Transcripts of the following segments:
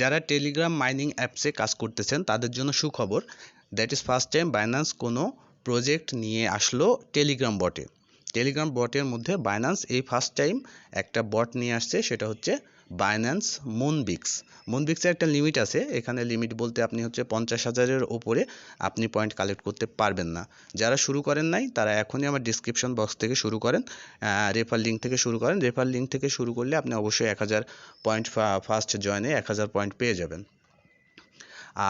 যারা Telegram mining অ্যাপসে কাজ করতেছেন, তাদের জন্য সুখবর, that is first time Binance কোনো প্রজেক্ট নিয়ে আসলো টেলিগ্রাম বটে। টেলিগ্রাম বটের মধ্যে বাইন্যান্স এই ফার্স্ট টাইম একটা বট নিয়ে আসছে, সেটা হচ্ছে বাইন্যান্স মুনবিক্স মুনবিক্সের একটা লিমিট আছে, এখানে লিমিট বলতে আপনি হচ্ছে পঞ্চাশ হাজারের ওপরে আপনি পয়েন্ট কালেক্ট করতে পারবেন না। যারা শুরু করেন নাই, তারা এখনই আমার ডিসক্রিপশন বক্স থেকে শুরু করেন রেফার লিঙ্ক থেকে শুরু করেন। রেফার লিঙ্ক থেকে শুরু করলে আপনি অবশ্যই এক হাজার পয়েন্ট ফার্স্ট জয়েনে এক হাজার পয়েন্ট পেয়ে যাবেন।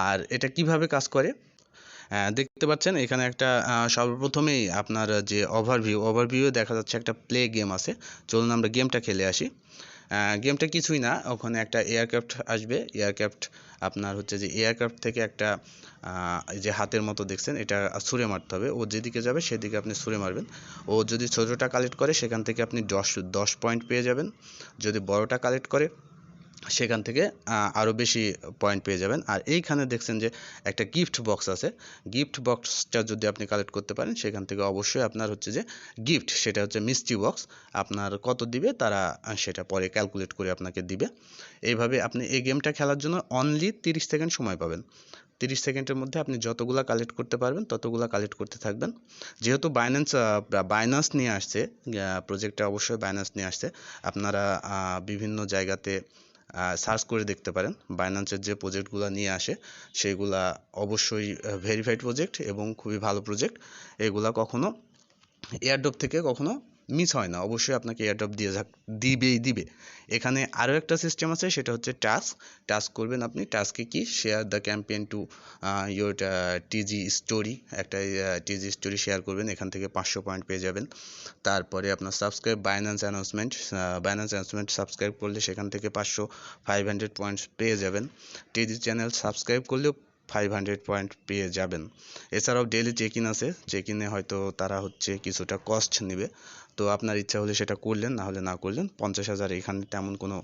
আর এটা কীভাবে কাজ করে? দেখতে পাচ্ছেন, এখানে একটা সর্বপ্রথমেই আপনার যে ওভারভিউ ওভারভিউ দেখা যাচ্ছে একটা প্লে গেম আছে। চলুন আমরা গেমটা খেলে আসি। গেমটা কিছুই না। ওখানে একটা এয়ারক্রাফট আসবে। এয়ারক্রাফট আপনার হচ্ছে যে এয়ারক্রাফট থেকে একটা যে হাতের মতো দেখছেন, এটা ছুঁড়ে মারতে হবে। ও যেদিকে যাবে, সেদিকে আপনি ছুঁড়ে মারবেন। ও যদি ছোটোটা কালেক্ট করে, সেখান থেকে আপনি দশ দশ পয়েন্ট পেয়ে যাবেন। যদি বড়টা কালেক্ট করে সেখান থেকে আরও বেশি পয়েন্ট পেয়ে যাবেন। আর এইখানে দেখছেন যে একটা গিফট বক্স আছে। গিফট বক্সটা যদি আপনি কালেক্ট করতে পারেন, সেখান থেকে অবশ্যই আপনার হচ্ছে যে গিফট সেটা হচ্ছে মিষ্টি বক্স আপনার কত দিবে, তারা সেটা পরে ক্যালকুলেট করে আপনাকে দিবে। এইভাবে আপনি এই গেমটা খেলার জন্য অনলি তিরিশ সেকেন্ড সময় পাবেন। তিরিশ সেকেন্ডের মধ্যে আপনি যতগুলা কালেক্ট করতে পারবেন, ততগুলা কালেক্ট করতে থাকবেন। যেহেতু বাইন্যান্স বাইন্যান্স নিয়ে আসছে প্রজেক্টটা অবশ্যই বাইন্যান্স নিয়ে আসছে। আপনারা বিভিন্ন জায়গাতে সার্চ করে দেখতে পারেন। বাইন্যান্সের যে প্রজেক্টগুলো নিয়ে আসে, সেগুলা অবশ্যই ভেরিফাইড প্রজেক্ট এবং খুবই ভালো প্রজেক্ট এগুলা কখনো এয়ারড্রপ থেকে কখনো মিস হয় না, অবশ্যই আপনাকে এয়ারড্রপ দিয়ে দিবেই, দিবে। এখানে আরও একটা সিস্টেম আছে, সেটা হচ্ছে টাস্ক টাস্ক করবেন আপনি টাস্কে কি? Share the campaign to your T G story একটা টিজি স্টোরি শেয়ার করবেন, এখান থেকে পাঁচশো পয়েন্ট পেয়ে যাবেন। তারপরে আপনার subscribe Binance announcement Binance announcement subscribe করলে সেখান থেকে পাঁচশো ফাইভ হান্ড্রেড পয়েন্টস পেয়ে যাবেন। টিজি চ্যানেল সাবস্ক্রাইব করলেও ফাইভ হান্ড্রেড পয়েন্ট পেয়ে যাবেন। এছাড়াও ডেলি চেক ইন আছে চেক ইনে হয়তো তারা হচ্ছে কিছুটা কস্ট নেবে। তো আপনার ইচ্ছা হলে সেটা করলেন, না হলে না করলেন, পঞ্চাশ হাজার এখানে তেমন কোনো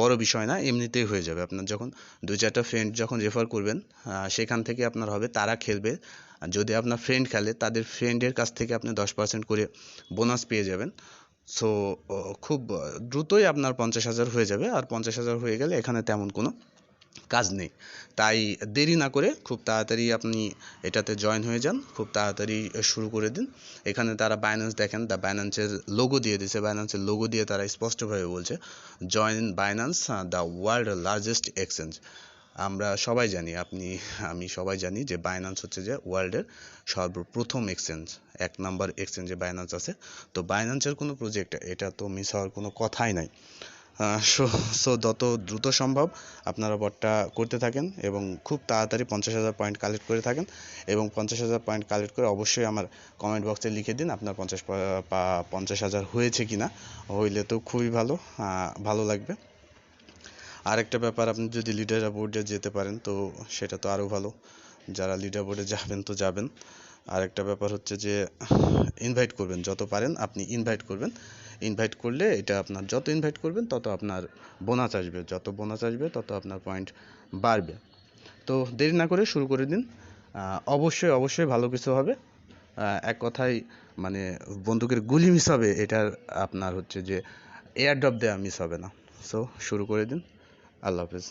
বড় বিষয় না, এমনিতেই হয়ে যাবে। আপনার যখন দু চারটা ফ্রেন্ড যখন রেফার করবেন সেখান থেকে আপনার হবে, তারা খেলবে। যদি আপনার ফ্রেন্ড খেলে, তাদের ফ্রেন্ডের কাছ থেকে আপনি দশ পার্সেন্ট করে বোনাস পেয়ে যাবেন। সো খুব দ্রুতই আপনার পঞ্চাশ হাজার হয়ে যাবে। আর পঞ্চাশ হাজার হয়ে গেলে এখানে তেমন কোনো কাজ নেই। তাই দেরি না করে খুব তাড়াতাড়ি আপনি এটাতে জয়েন হয়ে যান, খুব তাড়াতাড়ি শুরু করে দিন। এখানে তারা বাইন্যান্স দেখেন দ্য বাইন্যান্সের লোগো দিয়ে দিয়েছে বাইন্যান্সের লোগো দিয়ে তারা স্পষ্টভাবে বলছে join Binance the world largest exchange আমরা সবাই জানি, আপনি, আমি সবাই জানি যে বাইন্যান্স হচ্ছে যে ওয়ার্ল্ডের সর্বপ্রথম এক্সচেঞ্জ এক নাম্বার এক্সচেঞ্জে বাইন্যান্স আছে। তো বাইন্যান্সের কোনো প্রজেক্ট এটা তো মিস হওয়ার কোনো কথাই নাই। সো সো যত দ্রুত সম্ভব আপনারা বটটা করতে থাকেন এবং খুব তাড়াতাড়ি পঞ্চাশ হাজার পয়েন্ট কালেক্ট করে থাকেন এবং পঞ্চাশ হাজার পয়েন্ট কালেক্ট করে অবশ্যই আমার কমেন্ট বক্সে লিখে দিন আপনার পঞ্চাশ পঞ্চাশ হাজার হয়েছে কি না হইলে তো খুবই ভালো ভালো লাগবে। আরেকটা ব্যাপার, আপনি যদি লিডার বোর্ডে যেতে পারেন, তো সেটা তো আরও ভালো। যারা লিডার বোর্ডে যাবেন, তো যাবেন। আরেকটা ব্যাপার হচ্ছে যে ইনভাইট করবেন, যত পারেন আপনি ইনভাইট করবেন। ইনভাইট করলে এটা আপনার যত ইনভাইট করবেন, তত আপনার বোনাস আসবে। যত বোনাস আসবে, তত আপনার পয়েন্ট বাড়বে। তো দেরি না করে শুরু করে দিন। অবশ্যই অবশ্যই ভালো কিছু হবে। এক কথায় মানে বন্দুকের গুলি মিস হবে, এটার আপনার হচ্ছে যে এয়ার ড্রপ দেওয়া মিস হবে না। সো শুরু করে দিন। আল্লাহ হাফেজ।